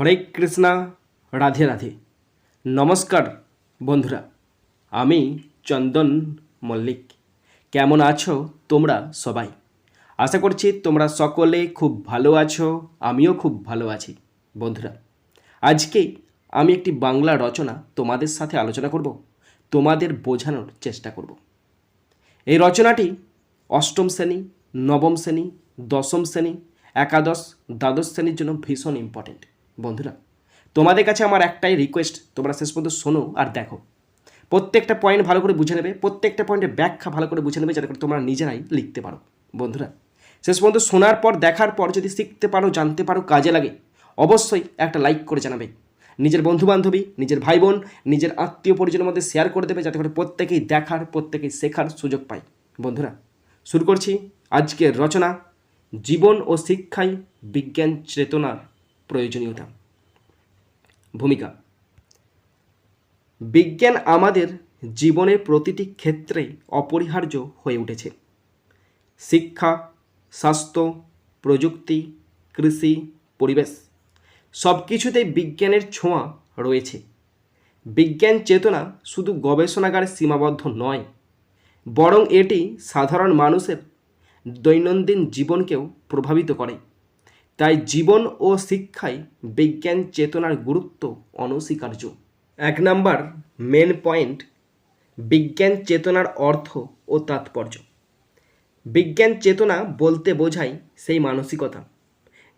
হরে কৃষ্ণা, রাধে রাধে। নমস্কার বন্ধুরা, আমি চন্দন মল্লিক। কেমন আছো তোমরা সবাই? আশা করছি তোমরা সকলে খুব ভালো আছো, আমিও খুব ভালো আছি। বন্ধুরা, আজকে আমি একটি বাংলা রচনা তোমাদের সাথে আলোচনা করব, তোমাদের বোঝানোর চেষ্টা করব। এই রচনাটি অষ্টম শ্রেণি, নবম শ্রেণি, দশম শ্রেণি, একাদশ, দ্বাদশ শ্রেণির জন্য ভীষণ ইম্পর্টেন্ট বন্ধুরা, তোমাদের কাছে আমার একটাই রিকোয়েস্ট তোমরা শেষ পর্যন্ত শোনো আর দেখো। প্রত্যেকটা পয়েন্ট ভালো করে বুঝে নেবে, প্রত্যেকটা পয়েন্টের ব্যাখ্যা ভালো করে বুঝে নেবে, যাতে করে তোমরা নিজেরাই লিখতে পারো। বন্ধুরা, শেষ পর্যন্ত শোনার পর, দেখার পর যদি শিখতে পারো, জানতে পারো, কাজে লাগে, অবশ্যই একটা লাইক করে জানাবে। নিজের বন্ধু বান্ধবী নিজের ভাই বোন নিজের আত্মীয় পরিজনের মধ্যে শেয়ার করে দেবে, যাতে করে প্রত্যেকেই দেখার, প্রত্যেকেই শেখার সুযোগ পায়। বন্ধুরা, শুরু করছি আজকের রচনা, জীবন ও শিক্ষায় বিজ্ঞান চেতনার। প্রয়োজনীয়তা। ভূমিকা। বিজ্ঞান আমাদের জীবনের প্রতিটি ক্ষেত্রে অপরিহার্য হয়ে উঠেছে। শিক্ষা, স্বাস্থ্য, প্রযুক্তি, কৃষি, পরিবেশ সব কিছুতেই বিজ্ঞানের ছোঁয়া রয়েছে। বিজ্ঞান চেতনা শুধু গবেষণাগারে সীমাবদ্ধ নয়, বরং এটি সাধারণ মানুষের দৈনন্দিন জীবনকেও প্রভাবিত করে। তাই জীবন ও শিক্ষায় বিজ্ঞান চেতনার গুরুত্ব অনস্বীকার্য। এক নাম্বার মেন পয়েন্ট বিজ্ঞান চেতনার অর্থ ও তাৎপর্য। বিজ্ঞান চেতনা বলতে বোঝায় সেই মানসিকতা,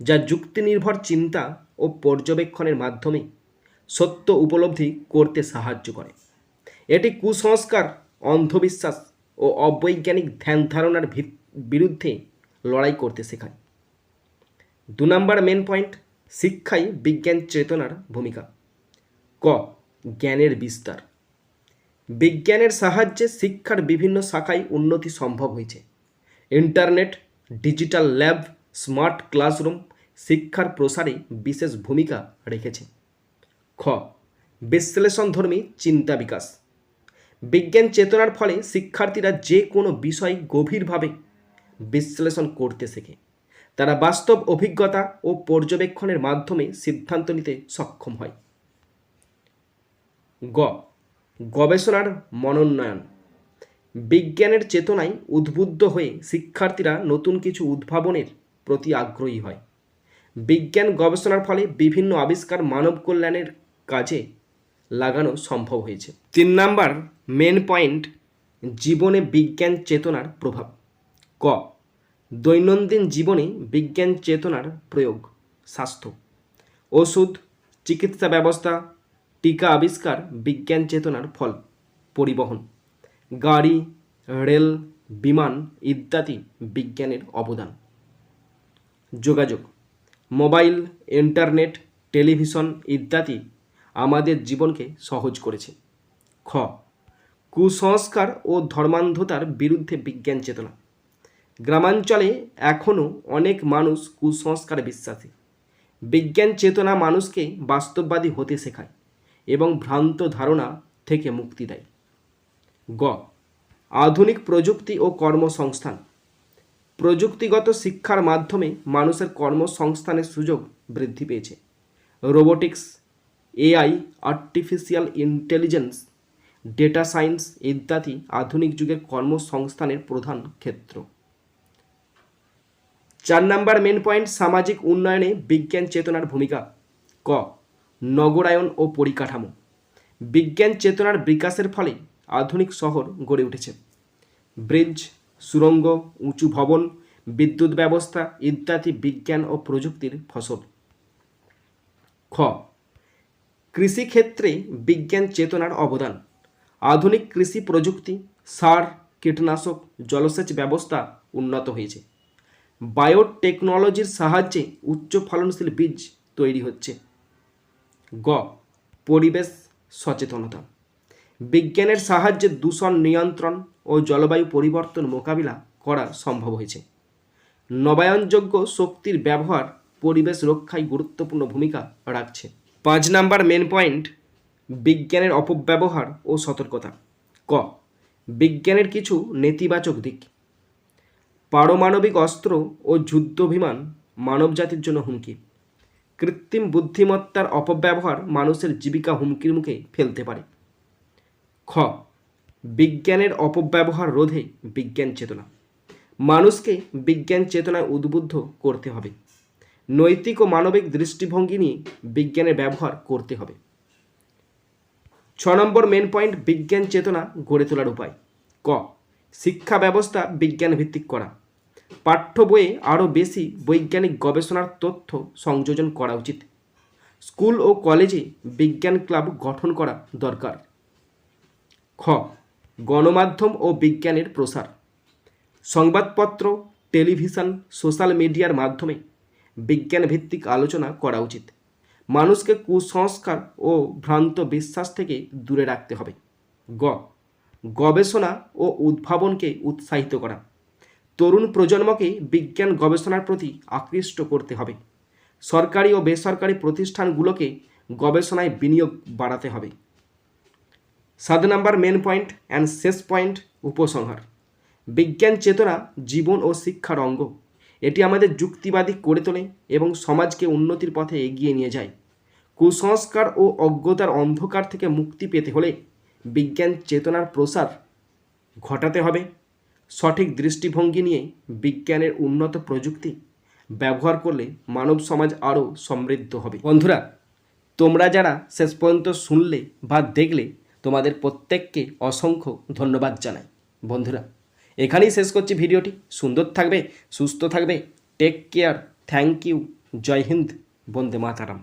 যা যুক্তিনির্ভর চিন্তা ও পর্যবেক্ষণের মাধ্যমে সত্য উপলব্ধি করতে সাহায্য করে। এটি কুসংস্কার, অন্ধবিশ্বাস ও অবৈজ্ঞানিক ধ্যান ধারণার বিরুদ্ধে লড়াই করতে শেখায়। দু নম্বর মেন পয়েন্ট শিক্ষায় বিজ্ঞান চেতনার ভূমিকা। ক, জ্ঞানের বিস্তার। বিজ্ঞানের সাহায্যে শিক্ষার বিভিন্ন শাখায় উন্নতি সম্ভব হয়েছে। Internet, digital lab, smart classroom, শিক্ষার প্রসারে বিশেষ ভূমিকা রেখেছে। খ, বিশ্লেষণধর্মী চিন্তা বিকাশ। বিজ্ঞান চেতনার ফলে শিক্ষার্থীরা যে কোনো বিষয় গভীরভাবে বিশ্লেষণ করতে শেখে। তারা বাস্তব অভিজ্ঞতা ও পর্যবেক্ষণের মাধ্যমে সিদ্ধান্ত নিতে সক্ষম হয়। গ। গবেষণার মনোন্নয়ন। বিজ্ঞানের চেতনায় উদ্বুদ্ধ হয়ে শিক্ষার্থীরা নতুন কিছু উদ্ভাবনের প্রতি আগ্রহী হয়। বিজ্ঞান গবেষণার ফলে বিভিন্ন আবিষ্কার মানব কল্যাণের কাজে লাগানো সম্ভব হয়েছে। তিন নাম্বার মেন পয়েন্ট, জীবনে বিজ্ঞান চেতনার প্রভাব। ক। দৈনন্দিন জীবনে বিজ্ঞান চেতনার প্রয়োগ, স্বাস্থ্য, ওষুধ, চিকিৎসা ব্যবস্থা, টিকা আবিষ্কার, বিজ্ঞান চেতনার ফল, পরিবহন, গাড়ি, রেল, বিমান ইত্যাদি বিজ্ঞানের অবদান। যোগাযোগ, মোবাইল, ইন্টারনেট, টেলিভিশন ইত্যাদি আমাদের জীবনকে সহজ করেছে। খ, কুসংস্কার ও ধর্মান্ধতার বিরুদ্ধে বিজ্ঞান চেতনা। গ্রামাঞ্চলে এখনও অনেক মানুষ কুসংস্কারে বিশ্বাসী। বিজ্ঞান চেতনা মানুষকে বাস্তববাদী হতে শেখায় এবং ভ্রান্ত ধারণা থেকে মুক্তি দেয়। গ। আধুনিক প্রযুক্তি ও কর্মসংস্থান। প্রযুক্তিগত শিক্ষার মাধ্যমে মানুষের কর্মসংস্থানের সুযোগ বৃদ্ধি পেয়েছে। Robotics, AI, artificial intelligence, data science ইত্যাদি আধুনিক যুগের কর্মসংস্থানের প্রধান ক্ষেত্র। চার নাম্বার মেন পয়েন্ট সামাজিক উন্নয়নে বিজ্ঞান চেতনার ভূমিকা। ক, নগরায়ন ও পরিকাঠামো। বিজ্ঞান চেতনার বিকাশের ফলে আধুনিক শহর গড়ে উঠেছে। ব্রিজ সুড়ঙ্গ উঁচু ভবন, বিদ্যুৎ ব্যবস্থা ইত্যাদি বিজ্ঞান ও প্রযুক্তির ফসল। খ কৃষিক্ষেত্রে বিজ্ঞান চেতনার অবদান। আধুনিক কৃষি প্রযুক্তি, সার, কীটনাশক, জলসেচ ব্যবস্থা উন্নত হয়েছে। বায়োটেকনোলজির সাহায্যে উচ্চ ফলনশীল বীজ তৈরি হচ্ছে। গ, পরিবেশ সচেতনতা। বিজ্ঞানের সাহায্যে দূষণ নিয়ন্ত্রণ ও জলবায়ু পরিবর্তন মোকাবিলা করা সম্ভব হয়েছে। নবায়নযোগ্য শক্তির ব্যবহার পরিবেশ রক্ষায় গুরুত্বপূর্ণ ভূমিকা রাখছে। পাঁচ নাম্বার মেন পয়েন্ট বিজ্ঞানের অপব্যবহার ও সতর্কতা। ক, বিজ্ঞানের কিছু নেতিবাচক দিক। পারমাণবিক অস্ত্র ও যুদ্ধ বিমান মানবজাতির জন্য হুমকি। কৃত্রিম বুদ্ধিমত্তার অপব্যবহার মানুষের জীবিকা হুমকির মুখে ফেলতে পারে। খ, বিজ্ঞানের অপব্যবহার রোধে বিজ্ঞান চেতনা। মানুষকে বিজ্ঞান চেতনায় উদ্বুদ্ধ করতে হবে। নৈতিক ও মানবিক দৃষ্টিভঙ্গি নিয়ে বিজ্ঞানের ব্যবহার করতে হবে। ছ নম্বর মেন পয়েন্ট বিজ্ঞান চেতনা গড়ে তোলার উপায়। ক, শিক্ষা ব্যবস্থা বিজ্ঞান ভিত্তিক করা। পাঠ্য বইয়ে আরও বেশি বৈজ্ঞানিক গবেষণার তথ্য সংযোজন করা উচিত। স্কুল ও কলেজে বিজ্ঞান ক্লাব গঠন করা দরকার। খ, গণমাধ্যম ও বিজ্ঞানের প্রসার। সংবাদপত্র, টেলিভিশন, সোশ্যাল মিডিয়ার মাধ্যমে বিজ্ঞান ভিত্তিক আলোচনা করা উচিত। মানুষকে কুসংস্কার ও ভ্রান্ত বিশ্বাস থেকে দূরে রাখতে হবে। গ, গবেষণা ও উদ্ভাবনকে উৎসাহিত করা। তরুণ প্রজন্মকে বিজ্ঞান গবেষণার প্রতি আকৃষ্ট করতে হবে। সরকারি ও বেসরকারি প্রতিষ্ঠানগুলোকে গবেষণায় বিনিয়োগ বাড়াতে হবে। সাত নাম্বার মেন পয়েন্ট অ্যান্ড শেষ পয়েন্ট উপসংহার। বিজ্ঞান চেতনা জীবন ও শিক্ষার অঙ্গ। এটি আমাদের যুক্তিবাদী করে তোলে এবং সমাজকে উন্নতির পথে এগিয়ে নিয়ে যায়। কুসংস্কার ও অজ্ঞতার অন্ধকার থেকে মুক্তি পেতে হলে বিজ্ঞান চেতনার প্রসার ঘটাতে হবে। সঠিক দৃষ্টিভঙ্গি নিয়ে বিজ্ঞানের উন্নত প্রযুক্তি ব্যবহার করলে মানব সমাজ আরও সমৃদ্ধ হবে। বন্ধুরা, তোমরা যারা শেষ পর্যন্ত শুনলে বা দেখলে, তোমাদের প্রত্যেককে অসংখ্য ধন্যবাদ জানাই। বন্ধুরা, এখানেই শেষ করছি ভিডিওটি। সুন্দর থাকবে, সুস্থ থাকবে। Take care thank you Jai Hind. Vande Mataram.